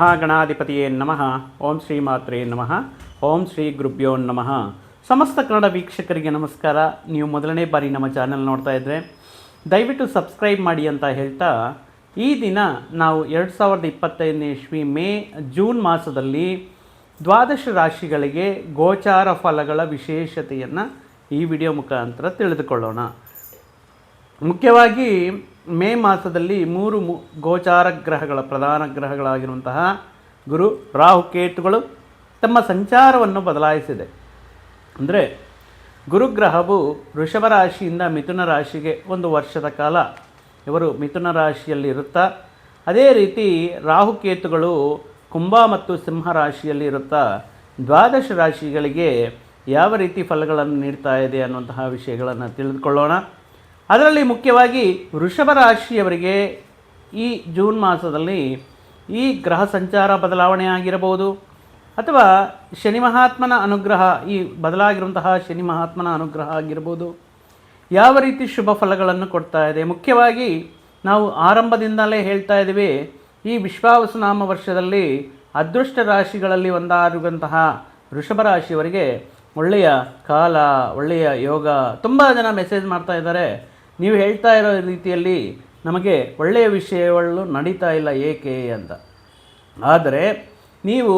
ಮಹಾಗಣಾಧಿಪತಿಯೇ ನಮಃ. ಓಂ ಶ್ರೀ ಮಾತ್ರೇ ನಮಃ. ಓಂ ಶ್ರೀ ಗುರುಭ್ಯೋ ನಮಃ. ಸಮಸ್ತ ಕನ್ನಡ ವೀಕ್ಷಕರಿಗೆ ನಮಸ್ಕಾರ. ನೀವು ಮೊದಲನೇ ಬಾರಿ ನಮ್ಮ ಚಾನೆಲ್ ನೋಡ್ತಾ ಇದ್ದರೆ ದಯವಿಟ್ಟು ಸಬ್ಸ್ಕ್ರೈಬ್ ಮಾಡಿ ಅಂತ ಹೇಳ್ತಾ, ಈ ದಿನ ನಾವು ಎರಡು ಸಾವಿರದ ಇಪ್ಪತ್ತೈದನೇ ಇಸ್ವಿ ಮೇ, ಜೂನ್ ಮಾಸದಲ್ಲಿ ದ್ವಾದಶ ರಾಶಿಗಳಿಗೆ ಗೋಚಾರ ಫಲಗಳ ವಿಶೇಷತೆಯನ್ನು ಈ ವಿಡಿಯೋ ಮುಖಾಂತರ ತಿಳಿದುಕೊಳ್ಳೋಣ. ಮುಖ್ಯವಾಗಿ ಮೇ ಮಾಸದಲ್ಲಿ ಮೂರು ಗೋಚಾರ ಗ್ರಹಗಳ ಪ್ರಧಾನ ಗ್ರಹಗಳಾಗಿರುವಂತಹ ಗುರು, ರಾಹು, ಕೇತುಗಳು ತಮ್ಮ ಸಂಚಾರವನ್ನು ಬದಲಾಯಿಸಿದೆ. ಅಂದರೆ ಗುರುಗ್ರಹವು ವೃಷಭ ರಾಶಿಯಿಂದ ಮಿಥುನ ರಾಶಿಗೆ ಒಂದು ವರ್ಷದ ಕಾಲ ಇವರು ಮಿಥುನ ರಾಶಿಯಲ್ಲಿ ಇರುತ್ತಾ ಅದೇ ರೀತಿ ರಾಹುಕೇತುಗಳು ಕುಂಭ ಮತ್ತು ಸಿಂಹ ರಾಶಿಯಲ್ಲಿ ಇರುತ್ತಾ ದ್ವಾದಶ ರಾಶಿಗಳಿಗೆ ಯಾವ ರೀತಿ ಫಲಗಳನ್ನು ನೀಡ್ತಾ ಇದೆ ಅನ್ನುವಂತಹ ವಿಷಯಗಳನ್ನು ತಿಳಿದುಕೊಳ್ಳೋಣ. ಅದರಲ್ಲಿ ಮುಖ್ಯವಾಗಿ ವೃಷಭ ರಾಶಿಯವರಿಗೆ ಈ ಜೂನ್ ಮಾಸದಲ್ಲಿ ಈ ಗ್ರಹ ಸಂಚಾರ ಬದಲಾವಣೆ ಆಗಿರಬಹುದು. ಅಥವಾ ಶನಿ ಮಹಾತ್ಮನ ಅನುಗ್ರಹ, ಈ ಬದಲಾಗಿರುವಂತಹ ಶನಿ ಮಹಾತ್ಮನ ಅನುಗ್ರಹ ಆಗಿರ್ಬೋದು ಯಾವ ರೀತಿ ಶುಭ ಫಲಗಳನ್ನು ಕೊಡ್ತಾ ಇದೆ? ಮುಖ್ಯವಾಗಿ ನಾವು ಆರಂಭದಿಂದಲೇ ಹೇಳ್ತಾ ಇದ್ದೀವಿ, ಈ ವಿಶ್ವಾವಸನಾಮ ವರ್ಷದಲ್ಲಿ ಅದೃಷ್ಟ ರಾಶಿಗಳಲ್ಲಿ ಒಂದಾಗಿರುವಂತಹ ವೃಷಭ ರಾಶಿಯವರಿಗೆ ಒಳ್ಳೆಯ ಕಾಲ, ಒಳ್ಳೆಯ ಯೋಗ, ತುಂಬ ಜನ ಮೆಸೇಜ್ ಮಾಡ್ತಾ ಇದ್ದಾರೆ. ನೀವು ಹೇಳ್ತಾ ಇರೋ ರೀತಿಯಲ್ಲಿ ನಮಗೆ ಒಳ್ಳೆಯ ವಿಷಯಗಳು ನಡೀತಾ ಇಲ್ಲ ಏಕೆ ಅಂತ. ಆದರೆ ನೀವು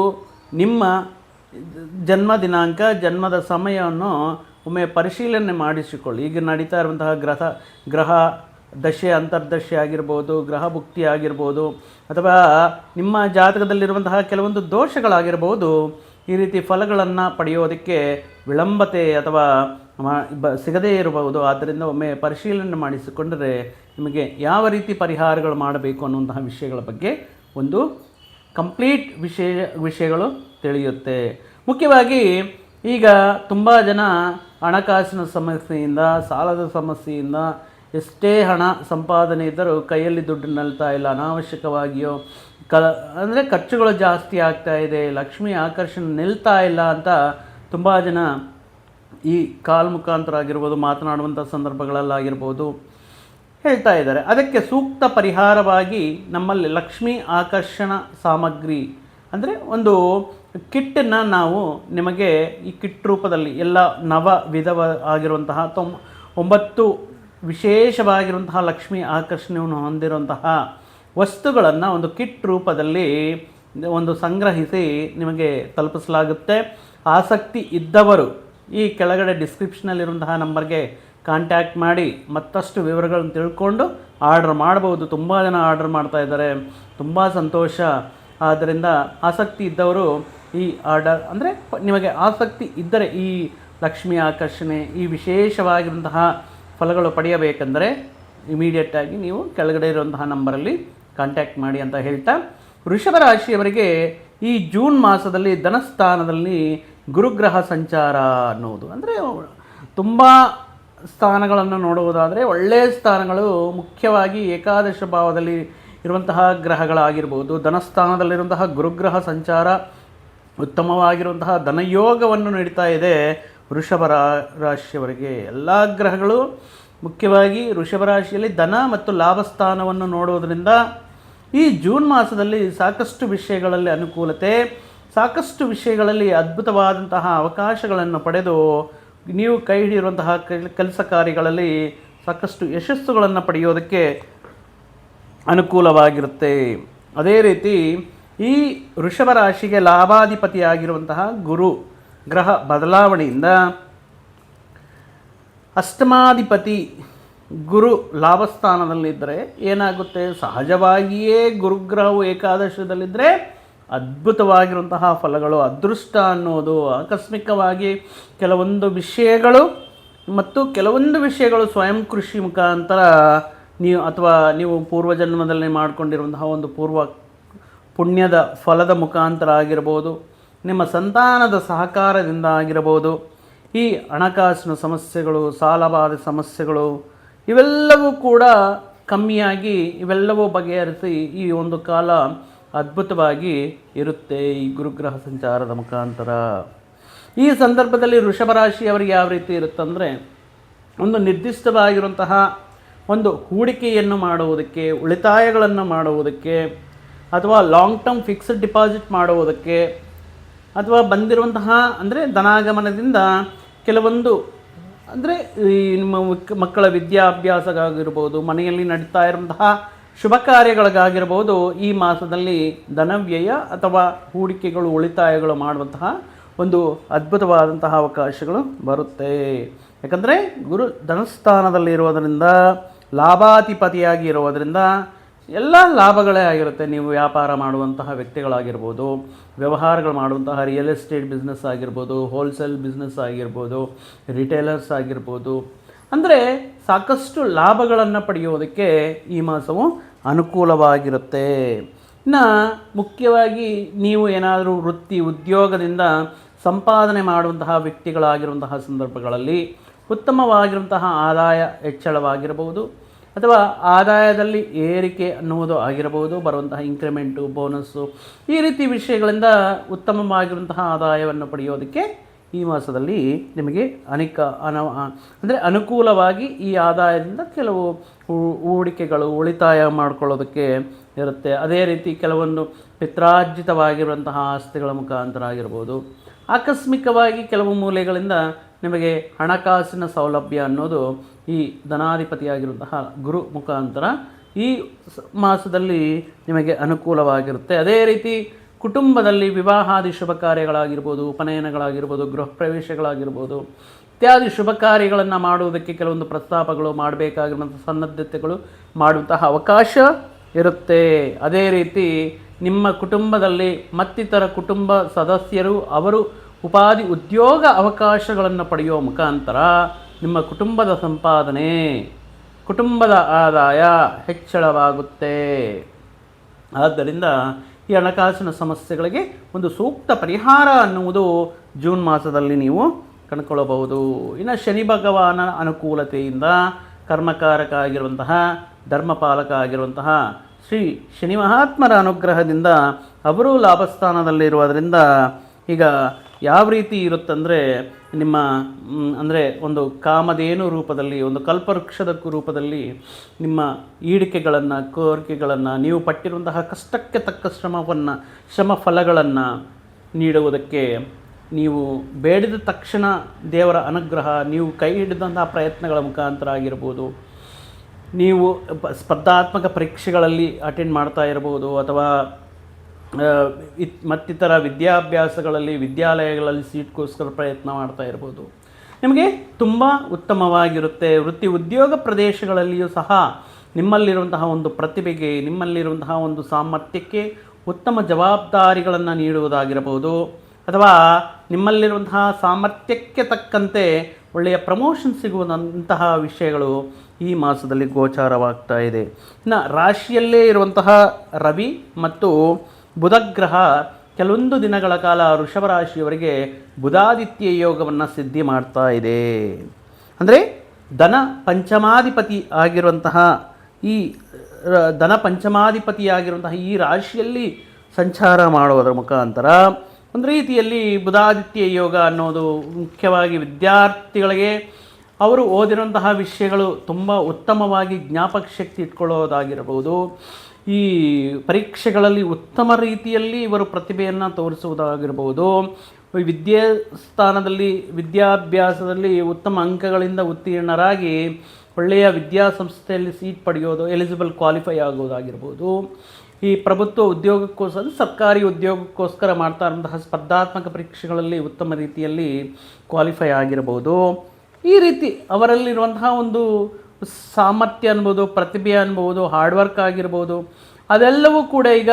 ನಿಮ್ಮ ಜನ್ಮ ದಿನಾಂಕ, ಜನ್ಮದ ಸಮಯವನ್ನು ಒಮ್ಮೆ ಪರಿಶೀಲನೆ ಮಾಡಿಸಿಕೊಳ್ಳಿ. ಈಗ ನಡೀತಾ ಇರುವಂತಹ ಗ್ರಹ ಗ್ರಹ ದಶೆ, ಅಂತರ್ದಶೆ ಆಗಿರ್ಬೋದು, ಗ್ರಹ ಭುಕ್ತಿ ಆಗಿರ್ಬೋದು, ಅಥವಾ ನಿಮ್ಮ ಜಾತಕದಲ್ಲಿರುವಂತಹ ಕೆಲವೊಂದು ದೋಷಗಳಾಗಿರ್ಬೋದು, ಈ ರೀತಿ ಫಲಗಳನ್ನು ಪಡೆಯೋದಕ್ಕೆ ವಿಳಂಬತೆ ಅಥವಾ ಬ, ಸಿಗದೇ ಇರಬಹುದು. ಆದ್ದರಿಂದ ಒಮ್ಮೆ ಪರಿಶೀಲನೆ ಮಾಡಿಸಿಕೊಂಡರೆ ನಿಮಗೆ ಯಾವ ರೀತಿ ಪರಿಹಾರಗಳು ಮಾಡಬೇಕು ಅನ್ನುವಂತಹ ವಿಷಯಗಳ ಬಗ್ಗೆ ಒಂದು ಕಂಪ್ಲೀಟ್ ವಿಷಯ, ವಿಷಯಗಳು ತಿಳಿಯುತ್ತೆ. ಮುಖ್ಯವಾಗಿ ಈಗ ತುಂಬ ಜನ ಹಣಕಾಸಿನ ಸಮಸ್ಯೆಯಿಂದ, ಸಾಲದ ಸಮಸ್ಯೆಯಿಂದ ಎಷ್ಟೇ ಹಣ ಸಂಪಾದನೆ ಇದ್ದರೂ ಕೈಯಲ್ಲಿ ದುಡ್ಡು ನಿಲ್ತಾ ಇಲ್ಲ. ಅನಾವಶ್ಯಕವಾಗಿಯೋ ಕ, ಅಂದರೆ ಖರ್ಚುಗಳು ಜಾಸ್ತಿ ಆಗ್ತಾ ಇದೆ. ಲಕ್ಷ್ಮಿ ಆಕರ್ಷಣೆ ನಿಲ್ತಾ ಇಲ್ಲ ಅಂತ ತುಂಬ ಜನ ಈ ಕಾಲ್ ಮುಖಾಂತರ ಆಗಿರ್ಬೋದು ಮಾತನಾಡುವಂಥ ಸಂದರ್ಭಗಳಲ್ಲಾಗಿರ್ಬೋದು ಹೇಳ್ತಾ ಇದ್ದಾರೆ. ಅದಕ್ಕೆ ಸೂಕ್ತ ಪರಿಹಾರವಾಗಿ ನಮ್ಮಲ್ಲಿ ಲಕ್ಷ್ಮಿ ಆಕರ್ಷಣ ಸಾಮಗ್ರಿ ಅಂದರೆ ಒಂದು ಕಿಟ್ಟನ್ನು ನಾವು ನಿಮಗೆ ಈ ಕಿಟ್ ರೂಪದಲ್ಲಿ ಎಲ್ಲ ನವ ವಿಧವ ಆಗಿರುವಂತಹ ತೊಂಬ ಒಂಬತ್ತು ವಿಶೇಷವಾಗಿರುವಂತಹ ಲಕ್ಷ್ಮಿ ಆಕರ್ಷಣೆಯನ್ನು ಹೊಂದಿರುವಂತಹ ವಸ್ತುಗಳನ್ನು ಒಂದು ಕಿಟ್ ರೂಪದಲ್ಲಿ ಒಂದು ಸಂಗ್ರಹಿಸಿ ನಿಮಗೆ ತಲುಪಿಸಲಾಗುತ್ತೆ. ಆಸಕ್ತಿ ಇದ್ದವರು ಈ ಕೆಳಗಡೆ ಡಿಸ್ಕ್ರಿಪ್ಷನಲ್ಲಿರುವಂತಹ ನಂಬರ್ಗೆ ಕಾಂಟ್ಯಾಕ್ಟ್ ಮಾಡಿ ಮತ್ತಷ್ಟು ವಿವರಗಳನ್ನು ತಿಳ್ಕೊಂಡು ಆರ್ಡ್ರ್ ಮಾಡ್ಬೋದು ತುಂಬ ಜನ ಆರ್ಡ್ರ್ ಮಾಡ್ತಾ ಇದ್ದಾರೆ. ತುಂಬ ಸಂತೋಷ. ಆದ್ದರಿಂದ ಆಸಕ್ತಿ ಇದ್ದವರು ಈ ಆರ್ಡರ್ ಅಂದರೆ ನಿಮಗೆ ಆಸಕ್ತಿ ಇದ್ದರೆ ಈ ಲಕ್ಷ್ಮಿ ಆಕರ್ಷಣೆ, ಈ ವಿಶೇಷವಾಗಿರುವಂತಹ ಫಲಗಳು ಪಡೆಯಬೇಕೆಂದರೆ ಇಮಿಡಿಯೇಟಾಗಿ ನೀವು ಕೆಳಗಡೆ ಇರುವಂತಹ ನಂಬರಲ್ಲಿ ಕಾಂಟ್ಯಾಕ್ಟ್ ಮಾಡಿ ಅಂತ ಹೇಳ್ತಾ, ವೃಷಭ ರಾಶಿಯವರಿಗೆ ಈ ಜೂನ್ ಮಾಸದಲ್ಲಿ ಧನಸ್ಥಾನದಲ್ಲಿ ಗುರುಗ್ರಹ ಸಂಚಾರ ಅನ್ನುವುದು ಅಂದರೆ ತುಂಬ ಸ್ಥಾನಗಳನ್ನು ನೋಡುವುದಾದರೆ ಒಳ್ಳೆಯ ಸ್ಥಾನಗಳು ಮುಖ್ಯವಾಗಿ ಏಕಾದಶ ಭಾವದಲ್ಲಿ ಇರುವಂತಹ ಗ್ರಹಗಳಾಗಿರ್ಬೋದು, ಧನಸ್ಥಾನದಲ್ಲಿರುವಂತಹ ಗುರುಗ್ರಹ ಸಂಚಾರ, ಉತ್ತಮವಾಗಿರುವಂತಹ ಧನಯೋಗವನ್ನು ನೀಡ್ತಾ ಇದೆ ವೃಷಭ ರಾಶಿಯವರಿಗೆ. ಎಲ್ಲ ಗ್ರಹಗಳು ಮುಖ್ಯವಾಗಿ ವೃಷಭ ರಾಶಿಯಲ್ಲಿ ಧನ ಮತ್ತು ಲಾಭಸ್ಥಾನವನ್ನು ನೋಡುವುದರಿಂದ ಈ ಜೂನ್ ಮಾಸದಲ್ಲಿ ಸಾಕಷ್ಟು ವಿಷಯಗಳಲ್ಲಿ ಅನುಕೂಲತೆ ಸಾಕಷ್ಟು ವಿಷಯಗಳಲ್ಲಿ ಅದ್ಭುತವಾದಂತಹ ಅವಕಾಶಗಳನ್ನು ಪಡೆದು ನೀವು ಕೈ ಹಿಡಿಯುವಂತಹ ಕೆಲಸ ಕಾರ್ಯಗಳಲ್ಲಿ ಸಾಕಷ್ಟು ಯಶಸ್ಸುಗಳನ್ನು ಪಡೆಯೋದಕ್ಕೆ ಅನುಕೂಲವಾಗಿರುತ್ತೆ. ಅದೇ ರೀತಿ ಈ ವೃಷಭ ರಾಶಿಗೆ ಲಾಭಾಧಿಪತಿಯಾಗಿರುವಂತಹ ಗುರು ಗ್ರಹ ಬದಲಾವಣೆಯಿಂದ ಅಷ್ಟಮಾಧಿಪತಿ ಗುರು ಲಾಭಸ್ಥಾನದಲ್ಲಿದ್ದರೆ ಏನಾಗುತ್ತೆ? ಸಹಜವಾಗಿಯೇ ಗುರುಗ್ರಹವು ಏಕಾದಶದಲ್ಲಿದ್ದರೆ ಅದ್ಭುತವಾಗಿರುವಂತಹ ಫಲಗಳು, ಅದೃಷ್ಟ ಅನ್ನೋದು ಆಕಸ್ಮಿಕವಾಗಿ ಕೆಲವೊಂದು ವಿಷಯಗಳು ಮತ್ತು ಕೆಲವೊಂದು ವಿಷಯಗಳು ಸ್ವಯಂ ಕೃಷಿ ಮುಖಾಂತರ ನೀವು ಅಥವಾ ನೀವು ಪೂರ್ವಜನ್ಮದಲ್ಲಿ ಮಾಡಿಕೊಂಡಿರುವಂತಹ ಒಂದು ಪೂರ್ವ ಪುಣ್ಯದ ಫಲದ ಮುಖಾಂತರ ಆಗಿರ್ಬೋದು, ನಿಮ್ಮ ಸಂತಾನದ ಸಹಕಾರದಿಂದ ಆಗಿರಬಹುದು ಈ ಹಣಕಾಸಿನ ಸಮಸ್ಯೆಗಳು ಸಾಲಬಾಧೆ ಸಮಸ್ಯೆಗಳು ಇವೆಲ್ಲವೂ ಕೂಡ ಕಮ್ಮಿಯಾಗಿ ಇವೆಲ್ಲವೂ ಬಗೆಹರಿಸಿ ಈ ಒಂದು ಕಾಲ ಅದ್ಭುತವಾಗಿ ಇರುತ್ತೆ ಈ ಗುರುಗ್ರಹ ಸಂಚಾರದ ಮುಖಾಂತರ. ಈ ಸಂದರ್ಭದಲ್ಲಿ ವೃಷಭ ರಾಶಿಯವರಿಗೆ ಯಾವ ರೀತಿ ಇರುತ್ತಂದರೆ, ಒಂದು ನಿರ್ದಿಷ್ಟವಾಗಿರುವಂತಹ ಒಂದು ಹೂಡಿಕೆಯನ್ನು ಮಾಡುವುದಕ್ಕೆ, ಉಳಿತಾಯಗಳನ್ನು ಮಾಡುವುದಕ್ಕೆ, ಅಥವಾ ಲಾಂಗ್ ಟರ್ಮ್ ಫಿಕ್ಸ್ಡ್ ಡಿಪಾಸಿಟ್ ಮಾಡುವುದಕ್ಕೆ, ಅಥವಾ ಬಂದಿರುವಂತಹ ಅಂದರೆ ಧನಾಗಮನದಿಂದ ಕೆಲವೊಂದು ಅಂದರೆ ಈ ನಿಮ್ಮ ಮಕ್- ಮಕ್ಕಳ ವಿದ್ಯಾಭ್ಯಾಸಗಾಗಿರ್ಬೋದು, ಮನೆಯಲ್ಲಿ ನಡೀತಾ ಇರುವಂತಹ ಶುಭ ಕಾರ್ಯಗಳಿಗಾಗಿರ್ಬೋದು ಈ ಮಾಸದಲ್ಲಿ ಧನವ್ಯಯ ಅಥವಾ ಹೂಡಿಕೆಗಳು, ಉಳಿತಾಯಗಳು ಮಾಡುವಂತಹ ಒಂದು ಅದ್ಭುತವಾದಂತಹ ಅವಕಾಶಗಳು ಬರುತ್ತೆ. ಯಾಕಂದರೆ ಗುರು ಧನಸ್ಥಾನದಲ್ಲಿ ಇರೋದರಿಂದ ಲಾಭಾಧಿಪತಿಯಾಗಿ ಇರೋದರಿಂದ ಎಲ್ಲ ಲಾಭಗಳೇ ಆಗಿರುತ್ತೆ. ನೀವು ವ್ಯಾಪಾರ ಮಾಡುವಂತಹ ವ್ಯಕ್ತಿಗಳಾಗಿರ್ಬೋದು, ವ್ಯವಹಾರಗಳು ಮಾಡುವಂತಹ ರಿಯಲ್ ಎಸ್ಟೇಟ್ ಬಿಸ್ನೆಸ್ ಆಗಿರ್ಬೋದು ಹೋಲ್ಸೇಲ್ ಬಿಸ್ನೆಸ್ ಆಗಿರ್ಬೋದು ರಿಟೇಲರ್ಸ್ ಆಗಿರ್ಬೋದು ಅಂದರೆ ಸಾಕಷ್ಟು ಲಾಭಗಳನ್ನು ಪಡೆಯೋದಕ್ಕೆ ಈ ಮಾಸವು ಅನುಕೂಲವಾಗಿರುತ್ತೆ. ಇನ್ನು ಮುಖ್ಯವಾಗಿ ನೀವು ಏನಾದರೂ ವೃತ್ತಿ ಉದ್ಯೋಗದಿಂದ ಸಂಪಾದನೆ ಮಾಡುವಂತಹ ವ್ಯಕ್ತಿಗಳಾಗಿರುವಂತಹ ಸಂದರ್ಭಗಳಲ್ಲಿ ಉತ್ತಮವಾಗಿರುವಂತಹ ಆದಾಯ ಹೆಚ್ಚಳವಾಗಿರಬಹುದು. ಅಥವಾ ಆದಾಯದಲ್ಲಿ ಏರಿಕೆ ಅನ್ನುವುದು ಆಗಿರಬಹುದು, ಬರುವಂತಹ ಇಂಕ್ರಿಮೆಂಟು ಬೋನಸ್ಸು ಈ ರೀತಿ ವಿಷಯಗಳಿಂದ ಉತ್ತಮವಾಗಿರುವಂತಹ ಆದಾಯವನ್ನು ಪಡೆಯೋದಕ್ಕೆ ಈ ಮಾಸದಲ್ಲಿ ನಿಮಗೆ ಅನೇಕ, ಅನ ಅಂದರೆ ಅನುಕೂಲವಾಗಿ ಈ ಆದಾಯದಿಂದ ಕೆಲವು ಹೂಡಿಕೆಗಳು ಉಳಿತಾಯ ಮಾಡ್ಕೊಳ್ಳೋದಕ್ಕೆ ಇರುತ್ತೆ. ಅದೇ ರೀತಿ ಕೆಲವೊಂದು ಪಿತ್ರಾರ್ಜಿತವಾಗಿರುವಂತಹ ಆಸ್ತಿಗಳ ಮುಖಾಂತರ ಆಗಿರ್ಬೋದು. ಆಕಸ್ಮಿಕವಾಗಿ ಕೆಲವು ಮೂಲೆಗಳಿಂದ ನಿಮಗೆ ಹಣಕಾಸಿನ ಸೌಲಭ್ಯ ಅನ್ನೋದು ಈ ಧನಾಧಿಪತಿಯಾಗಿರುವಂತಹ ಗುರು ಮುಖಾಂತರ ಈ ಮಾಸದಲ್ಲಿ ನಿಮಗೆ ಅನುಕೂಲವಾಗಿರುತ್ತೆ. ಅದೇ ರೀತಿ ಕುಟುಂಬದಲ್ಲಿ ವಿವಾಹಾದಿ ಶುಭ ಕಾರ್ಯಗಳಾಗಿರ್ಬೋದು ಉಪನಯನಗಳಾಗಿರ್ಬೋದು, ಗೃಹ ಪ್ರವೇಶಗಳಾಗಿರ್ಬೋದು, ಇತ್ಯಾದಿ ಶುಭ ಕಾರ್ಯಗಳನ್ನು ಮಾಡುವುದಕ್ಕೆ ಕೆಲವೊಂದು ಪ್ರಸ್ತಾಪಗಳು ಮಾಡಬೇಕಾಗಿರುವಂಥ ಸನ್ನದ್ಧತೆಗಳು ಮಾಡುವಂತಹ ಅವಕಾಶ ಇರುತ್ತೆ. ಅದೇ ರೀತಿ ನಿಮ್ಮ ಕುಟುಂಬದಲ್ಲಿ ಮತ್ತಿತರ ಕುಟುಂಬ ಸದಸ್ಯರು, ಅವರು ಉಪಾಧಿ ಉದ್ಯೋಗ ಅವಕಾಶಗಳನ್ನು ಪಡೆಯುವ ಮುಖಾಂತರ ನಿಮ್ಮ ಕುಟುಂಬದ ಸಂಪಾದನೆ, ಕುಟುಂಬದ ಆದಾಯ ಹೆಚ್ಚಳವಾಗುತ್ತೆ. ಆದ್ದರಿಂದ ಈ ಹಣಕಾಸಿನ ಸಮಸ್ಯೆಗಳಿಗೆ ಒಂದು ಸೂಕ್ತ ಪರಿಹಾರ ಅನ್ನುವುದು ಜೂನ್ ಮಾಸದಲ್ಲಿ ನೀವು ಕಂಡುಕೊಳ್ಳಬಹುದು. ಇನ್ನು ಶನಿ ಭಗವಾನ ಅನುಕೂಲತೆಯಿಂದ ಕರ್ಮಕಾರಕ ಆಗಿರುವಂತಹ, ಧರ್ಮಪಾಲಕ ಆಗಿರುವಂತಹ ಶ್ರೀ ಶನಿ ಮಹಾತ್ಮರ ಅನುಗ್ರಹದಿಂದ ಅವರು ಲಾಭಸ್ಥಾನದಲ್ಲಿರುವುದರಿಂದ ಈಗ ಯಾವ ರೀತಿ ಇರುತ್ತಂದರೆ ನಿಮ್ಮ ಅಂದರೆ ಒಂದು ಕಾಮಧೇನು ರೂಪದಲ್ಲಿ, ಒಂದು ಕಲ್ಪವೃಕ್ಷದ ರೂಪದಲ್ಲಿ ನಿಮ್ಮ ಈಡಿಕೆಗಳನ್ನು, ಕೋರಿಕೆಗಳನ್ನು, ನೀವು ಪಟ್ಟಿರುವಂತಹ ಕಷ್ಟಕ್ಕೆ ತಕ್ಕ ಶ್ರಮವನ್ನು ಶ್ರಮ ಫಲಗಳನ್ನು ನೀಡುವುದಕ್ಕೆ ನೀವು ಬೇಡಿದ ತಕ್ಷಣ ದೇವರ ಅನುಗ್ರಹ, ನೀವು ಕೈ ಹಿಡಿದಂತಹ ಪ್ರಯತ್ನಗಳ ಮುಖಾಂತರ ಆಗಿರ್ಬೋದು ನೀವು ಸ್ಪರ್ಧಾತ್ಮಕ ಪರೀಕ್ಷೆಗಳಲ್ಲಿ ಅಟೆಂಡ್ ಮಾಡ್ತಾ ಇರ್ಬೋದು ಅಥವಾ ಇತ್, ಮತ್ತಿತರ ವಿದ್ಯಾಭ್ಯಾಸಗಳಲ್ಲಿ, ವಿದ್ಯಾಲಯಗಳಲ್ಲಿ ಸೀಟ್ಗೋಸ್ಕರ ಪ್ರಯತ್ನ ಮಾಡ್ತಾ ಇರ್ಬೋದು. ನಿಮಗೆ ತುಂಬ ಉತ್ತಮವಾಗಿರುತ್ತೆ. ವೃತ್ತಿ ಉದ್ಯೋಗ ಪ್ರದೇಶಗಳಲ್ಲಿಯೂ ಸಹ ನಿಮ್ಮಲ್ಲಿರುವಂತಹ ಒಂದು ಪ್ರತಿಭೆಗೆ, ನಿಮ್ಮಲ್ಲಿರುವಂತಹ ಒಂದು ಸಾಮರ್ಥ್ಯಕ್ಕೆ ಉತ್ತಮ ಜವಾಬ್ದಾರಿಗಳನ್ನು ನೀಡುವುದಾಗಿರಬಹುದು. ಅಥವಾ ನಿಮ್ಮಲ್ಲಿರುವಂತಹ ಸಾಮರ್ಥ್ಯಕ್ಕೆ ತಕ್ಕಂತೆ ಒಳ್ಳೆಯ ಪ್ರಮೋಷನ್ ಸಿಗುವಂತಹ ವಿಷಯಗಳು ಈ ಮಾಸದಲ್ಲಿ ಗೋಚಾರವಾಗ್ತಾ ಇದೆ. ಇನ್ನು ರಾಶಿಯಲ್ಲೇ ಇರುವಂತಹ ರವಿ ಮತ್ತು ಬುಧಗ್ರಹ ಕೆಲವೊಂದು ದಿನಗಳ ಕಾಲ ವೃಷಭ ರಾಶಿಯವರಿಗೆ ಬುಧಾದಿತ್ಯ ಯೋಗವನ್ನು ಸಿದ್ಧಿ ಮಾಡ್ತಾ ಇದೆ. ಅಂದರೆ ಧನ ಪಂಚಮಾಧಿಪತಿ ಆಗಿರುವಂತಹ ಈ ಧನ ಪಂಚಮಾಧಿಪತಿಯಾಗಿರುವಂತಹ ಈ ರಾಶಿಯಲ್ಲಿ ಸಂಚಾರ ಮಾಡುವುದರ ಮುಖಾಂತರ ಒಂದು ರೀತಿಯಲ್ಲಿ ಬುಧಾದಿತ್ಯ ಯೋಗ ಅನ್ನೋದು ಮುಖ್ಯವಾಗಿ ವಿದ್ಯಾರ್ಥಿಗಳಿಗೆ ಅವರು ಓದಿರುವಂತಹ ವಿಷಯಗಳು ತುಂಬ ಉತ್ತಮವಾಗಿ ಜ್ಞಾಪಕ ಶಕ್ತಿ ಇಟ್ಕೊಳ್ಳೋದಾಗಿರಬಹುದು ಈ ಪರೀಕ್ಷೆಗಳಲ್ಲಿ ಉತ್ತಮ ರೀತಿಯಲ್ಲಿ ಇವರು ಪ್ರತಿಭೆಯನ್ನು ತೋರಿಸುವುದಾಗಿರ್ಬೋದು. ಈ ವಿದ್ಯಾಸ್ಥಾನದಲ್ಲಿ ವಿದ್ಯಾಭ್ಯಾಸದಲ್ಲಿ ಉತ್ತಮ ಅಂಕಗಳಿಂದ ಉತ್ತೀರ್ಣರಾಗಿ ಒಳ್ಳೆಯ ವಿದ್ಯಾಸಂಸ್ಥೆಯಲ್ಲಿ ಸೀಟ್ ಪಡೆಯೋದು ಎಲಿಜಿಬಲ್ ಕ್ವಾಲಿಫೈ ಆಗೋದಾಗಿರ್ಬೋದು ಈ ಪ್ರಭುತ್ವ ಉದ್ಯೋಗಕ್ಕೋಸ್ಕರ, ಸರ್ಕಾರಿ ಉದ್ಯೋಗಕ್ಕೋಸ್ಕರ ಮಾಡ್ತಾ ಇರುವಂತಹ ಸ್ಪರ್ಧಾತ್ಮಕ ಪರೀಕ್ಷೆಗಳಲ್ಲಿ ಉತ್ತಮ ರೀತಿಯಲ್ಲಿ ಕ್ವಾಲಿಫೈ ಆಗಿರ್ಬೋದು. ಈ ರೀತಿ ಅವರಲ್ಲಿರುವಂತಹ ಒಂದು ಸಾಮರ್ಥ್ಯ ಅನ್ಬೋದು, ಪ್ರತಿಭೆ ಅನ್ಬೋದು ಹಾರ್ಡ್ ವರ್ಕ್ ಆಗಿರ್ಬೋದು, ಅದೆಲ್ಲವೂ ಕೂಡ ಈಗ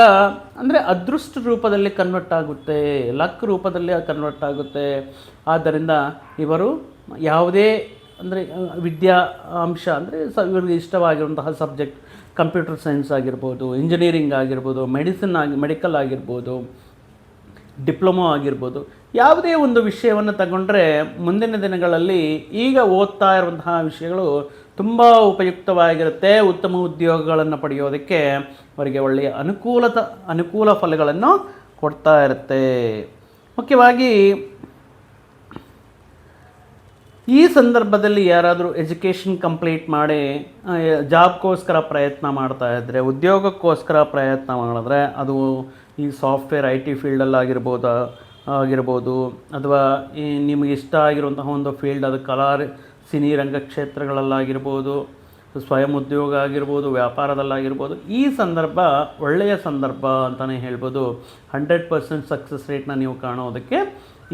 ಅಂದರೆ ಅದೃಷ್ಟ ರೂಪದಲ್ಲಿ ಕನ್ವರ್ಟ್ ಆಗುತ್ತೆ ಲಕ್ ರೂಪದಲ್ಲಿ ಕನ್ವರ್ಟ್ ಆಗುತ್ತೆ. ಆದ್ದರಿಂದ ಇವರು ಯಾವುದೇ ಅಂದರೆ, ವಿದ್ಯಾ ಅಂಶ ಅಂದರೆ ಸ ಇವರಿಗೆ ಇಷ್ಟವಾಗಿರುವಂತಹ ಸಬ್ಜೆಕ್ಟ್ ಕಂಪ್ಯೂಟರ್ ಸೈನ್ಸ್ ಆಗಿರ್ಬೋದು ಇಂಜಿನಿಯರಿಂಗ್ ಆಗಿರ್ಬೋದು ಮೆಡಿಸಿನ್ ಆಗಿ ಮೆಡಿಕಲ್ ಆಗಿರ್ಬೋದು ಡಿಪ್ಲೊಮೊ ಆಗಿರ್ಬೋದು, ಯಾವುದೇ ಒಂದು ವಿಷಯವನ್ನು ತಗೊಂಡ್ರೆ ಮುಂದಿನ ದಿನಗಳಲ್ಲಿ ಈಗ ಓದ್ತಾ ಇರುವಂತಹ ವಿಷಯಗಳು ತುಂಬ ಉಪಯುಕ್ತವಾಗಿರುತ್ತೆ ಉತ್ತಮ ಉದ್ಯೋಗಗಳನ್ನು ಪಡೆಯೋದಕ್ಕೆ ಅವರಿಗೆ ಒಳ್ಳೆಯ ಅನುಕೂಲತ, ಅನುಕೂಲ ಫಲಗಳನ್ನು ಕೊಡ್ತಾ ಇರುತ್ತೆ. ಮುಖ್ಯವಾಗಿ ಈ ಸಂದರ್ಭದಲ್ಲಿ ಯಾರಾದರೂ ಎಜುಕೇಷನ್ ಕಂಪ್ಲೀಟ್ ಮಾಡಿ ಜಾಬ್ಗೋಸ್ಕರ ಪ್ರಯತ್ನ ಮಾಡ್ತಾ ಇದ್ದರೆ ಉದ್ಯೋಗಕ್ಕೋಸ್ಕರ ಪ್ರಯತ್ನ ಮಾಡಿದ್ರೆ ಅದು ಈ ಸಾಫ್ಟ್ವೇರ್, ಐ ಟಿ ಫೀಲ್ಡಲ್ಲಾಗಿರ್ಬೋದು ಆಗಿರ್ಬೋದು ಅಥವಾ ಈ ನಿಮಗೆ ಇಷ್ಟ ಆಗಿರುವಂತಹ ಒಂದು ಫೀಲ್ಡ್, ಅದು ಕಲಾ ಸಿನಿ ರಂಗಕ್ಷೇತ್ರಗಳಲ್ಲಾಗಿರ್ಬೋದು ಸ್ವಯಂ ಉದ್ಯೋಗ ಆಗಿರ್ಬೋದು, ವ್ಯಾಪಾರದಲ್ಲಾಗಿರ್ಬೋದು, ಈ ಸಂದರ್ಭ ಒಳ್ಳೆಯ ಸಂದರ್ಭ ಅಂತಲೇ ಹೇಳ್ಬೋದು. ಹಂಡ್ರೆಡ್ ಪರ್ಸೆಂಟ್ ಸಕ್ಸಸ್ ರೇಟ್ನ ನೀವು ಕಾಣೋದಕ್ಕೆ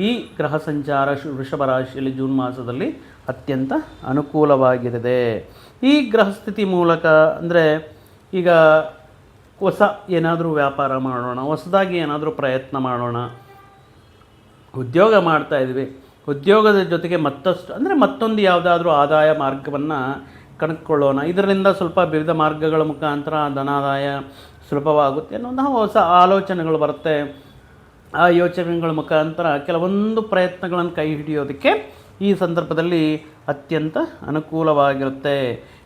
ಈ ಗ್ರಹ ಸಂಚಾರ ವೃಷಭ ರಾಶಿಯಲ್ಲಿ ಜೂನ್ ಮಾಸದಲ್ಲಿ ಅತ್ಯಂತ ಅನುಕೂಲವಾಗಿರಿದೆ ಈ ಗ್ರಹ ಸ್ಥಿತಿ ಮೂಲಕ ಅಂದರೆ ಈಗ ಹೊಸ ಏನಾದರೂ ವ್ಯಾಪಾರ ಮಾಡೋಣ, ಹೊಸದಾಗಿ ಏನಾದರೂ ಪ್ರಯತ್ನ ಮಾಡೋಣ, ಉದ್ಯೋಗ ಮಾಡ್ತಾ ಇದ್ವಿ. ಉದ್ಯೋಗದ ಜೊತೆಗೆ ಮತ್ತಷ್ಟು, ಅಂದರೆ ಮತ್ತೊಂದು ಯಾವುದಾದ್ರೂ ಆದಾಯ ಮಾರ್ಗವನ್ನು ಕಣ್ಕೊಳ್ಳೋಣ. ಇದರಿಂದ ಸ್ವಲ್ಪ ವಿವಿಧ ಮಾರ್ಗಗಳ ಮುಖಾಂತರ ಧನಾದಾಯ ಸುಲಭವಾಗುತ್ತೆ ಅನ್ನೋಂತಹ ಹೊಸ ಆಲೋಚನೆಗಳು ಬರುತ್ತೆ. ಆ ಯೋಚನೆಗಳ ಮುಖಾಂತರ ಕೆಲವೊಂದು ಪ್ರಯತ್ನಗಳನ್ನು ಕೈ ಹಿಡಿಯೋದಕ್ಕೆ ಈ ಸಂದರ್ಭದಲ್ಲಿ ಅತ್ಯಂತ ಅನುಕೂಲವಾಗಿರುತ್ತೆ.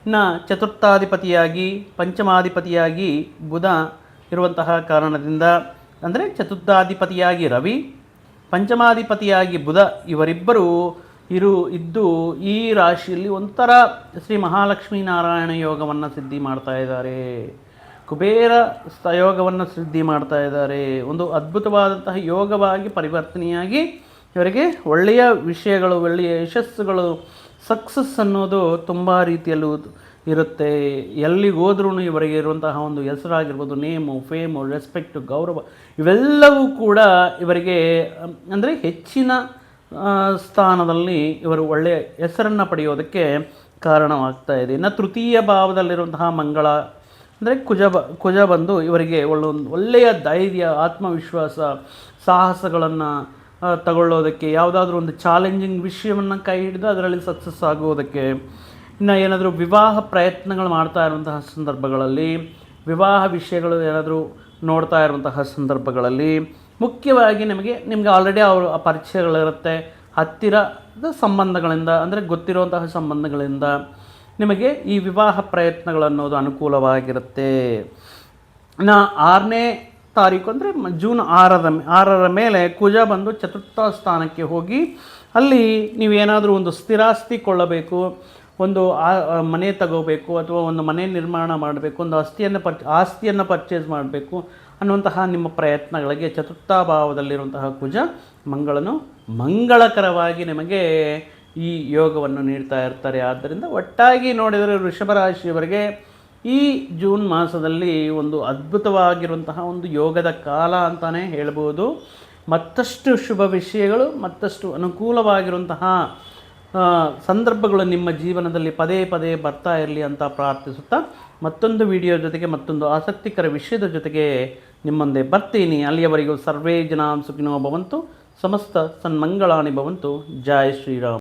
ಇನ್ನು ಚತುರ್ಥಾಧಿಪತಿಯಾಗಿ, ಪಂಚಮಾಧಿಪತಿಯಾಗಿ ಬುಧ ಇರುವಂತಹ ಕಾರಣದಿಂದ, ಅಂದರೆ ಚತುರ್ಥಾಧಿಪತಿಯಾಗಿ ರವಿ ಪಂಚಮಾಧಿಪತಿಯಾಗಿ ಬುಧ ಇವರಿಬ್ಬರು ಇರು ಇದ್ದು ಈ ರಾಶಿಯಲ್ಲಿ ಒಂಥರ ಶ್ರೀ ಮಹಾಲಕ್ಷ್ಮೀ ನಾರಾಯಣ ಯೋಗವನ್ನು ಸಿದ್ಧಿ ಮಾಡ್ತಾ ಇದ್ದಾರೆ. ಕುಬೇರ ಯೋಗವನ್ನು ಸಿದ್ಧಿ ಮಾಡ್ತಾ ಇದ್ದಾರೆ. ಒಂದು ಅದ್ಭುತವಾದಂತಹ ಯೋಗವಾಗಿ ಪರಿವರ್ತನೆಯಾಗಿ ಇವರಿಗೆ ಒಳ್ಳೆಯ ವಿಷಯಗಳು, ಒಳ್ಳೆಯ ಯಶಸ್ಸುಗಳು ಸಕ್ಸಸ್ ಅನ್ನೋದು ತುಂಬ ರೀತಿಯಲ್ಲೂ ಇರುತ್ತೆ. ಎಲ್ಲಿಗೆ ಹೋದ್ರೂ ಇವರಿಗೆ ಇರುವಂತಹ ಒಂದು ಹೆಸರಾಗಿರ್ಬೋದು, ನೇಮು, ಫೇಮು ರೆಸ್ಪೆಕ್ಟು ಗೌರವ, ಇವೆಲ್ಲವೂ ಕೂಡ ಇವರಿಗೆ, ಅಂದರೆ ಹೆಚ್ಚಿನ ಸ್ಥಾನದಲ್ಲಿ ಇವರು ಒಳ್ಳೆಯ ಹೆಸರನ್ನು ಪಡೆಯೋದಕ್ಕೆ ಕಾರಣವಾಗ್ತಾ ಇದೆ. ಇನ್ನು ತೃತೀಯ ಭಾವದಲ್ಲಿರುವಂತಹ ಮಂಗಳ, ಅಂದರೆ ಕುಜ ಬ, ಕುಜ ಬಂದು ಇವರಿಗೆ ಒಳ್ಳೊಂದು ಒಳ್ಳೆಯ ಧೈರ್ಯ, ಆತ್ಮವಿಶ್ವಾಸ, ಸಾಹಸಗಳನ್ನು ತಗೊಳ್ಳೋದಕ್ಕೆ, ಯಾವುದಾದ್ರೂ ಒಂದು ಚಾಲೆಂಜಿಂಗ್ ವಿಷಯವನ್ನು ಕೈ ಹಿಡಿದು ಅದರಲ್ಲಿ ಸಕ್ಸಸ್ ಆಗುವುದಕ್ಕೆ ಇನ್ನು ಏನಾದರೂ ವಿವಾಹ ಪ್ರಯತ್ನಗಳು ಮಾಡ್ತಾ ಇರುವಂತಹ ಸಂದರ್ಭಗಳಲ್ಲಿ, ವಿವಾಹ ವಿಷಯಗಳು ಏನಾದರೂ ನೋಡ್ತಾ ಇರುವಂತಹ ಸಂದರ್ಭಗಳಲ್ಲಿ ಮುಖ್ಯವಾಗಿ ನಿಮಗೆ ನಿಮಗೆ ಆಲ್ರೆಡಿ ಅವರು ಪರಿಚಯಗಳಿರುತ್ತೆ ಹತ್ತಿರದ ಸಂಬಂಧಗಳಿಂದ, ಅಂದರೆ ಗೊತ್ತಿರುವಂತಹ ಸಂಬಂಧಗಳಿಂದ ನಿಮಗೆ ಈ ವಿವಾಹ ಪ್ರಯತ್ನಗಳನ್ನೋದು ಅನುಕೂಲವಾಗಿರುತ್ತೆ. ಇನ್ನು ಆರನೇ ತಾರೀಕು ಅಂದರೆ ಜೂನ್ ಆರರ ಆರರ ಮೇಲೆ ಕುಜ ಬಂದು ಚತುರ್ಥ ಸ್ಥಾನಕ್ಕೆ ಹೋಗಿ ಅಲ್ಲಿ ನೀವೇನಾದರೂ ಒಂದು ಸ್ಥಿರಾಸ್ತಿ ಕೊಳ್ಳಬೇಕು ಒಂದು, ಆ- ಮನೆ ತಗೋಬೇಕು ಅಥವಾ ಒಂದು ಮನೆ ನಿರ್ಮಾಣ ಮಾಡಬೇಕು, ಒಂದು ಆಸ್ತಿಯನ್ನು ಪರ್, ಆಸ್ತಿಯನ್ನು ಪರ್ಚೇಸ್ ಮಾಡಬೇಕು ಅನ್ನುವಂತಹ ನಿಮ್ಮ ಪ್ರಯತ್ನಗಳಿಗೆ ಚತುರ್ಥ ಭಾವದಲ್ಲಿರುವಂತಹ ಕುಜ ಮಂಗಳನು ಮಂಗಳಕರವಾಗಿ ನಿಮಗೆ ಈ ಯೋಗವನ್ನು ನೀಡ್ತಾ ಇರ್ತಾರೆ. ಆದ್ದರಿಂದ ಒಟ್ಟಾಗಿ ನೋಡಿದರೆ ವೃಷಭ ರಾಶಿಯವರಿಗೆ ಈ ಜೂನ್ ಮಾಸದಲ್ಲಿ ಒಂದು ಅದ್ಭುತವಾಗಿರುವಂತಹ ಒಂದು ಯೋಗದ ಕಾಲ ಅಂತಲೇ ಹೇಳ್ಬೋದು. ಮತ್ತಷ್ಟು ಶುಭ ವಿಷಯಗಳು, ಮತ್ತಷ್ಟು ಅನುಕೂಲವಾಗಿರುವಂತಹ ಸಂದರ್ಭಗಳು ನಿಮ್ಮ ಜೀವನದಲ್ಲಿ ಪದೇ ಪದೇ ಬರ್ತಾ ಇರಲಿ ಅಂತ ಪ್ರಾರ್ಥಿಸುತ್ತಾ ಮತ್ತೊಂದು ವಿಡಿಯೋ ಜೊತೆಗೆ ಮತ್ತೊಂದು ಆಸಕ್ತಿಕರ ವಿಷಯದ ಜೊತೆಗೆ ನಿಮ್ಮೊಂದೆ ಬರ್ತೀನಿ. ಅಲ್ಲಿಯವರೆಗೂ ಸರ್ವೇ ಜನ ಸುಖಿನೋ ಭವಂತು, ಸಮಸ್ತ ಸನ್ಮಂಗಳಾನಿ ಭವಂತು. ಜಯ ಶ್ರೀರಾಮ್.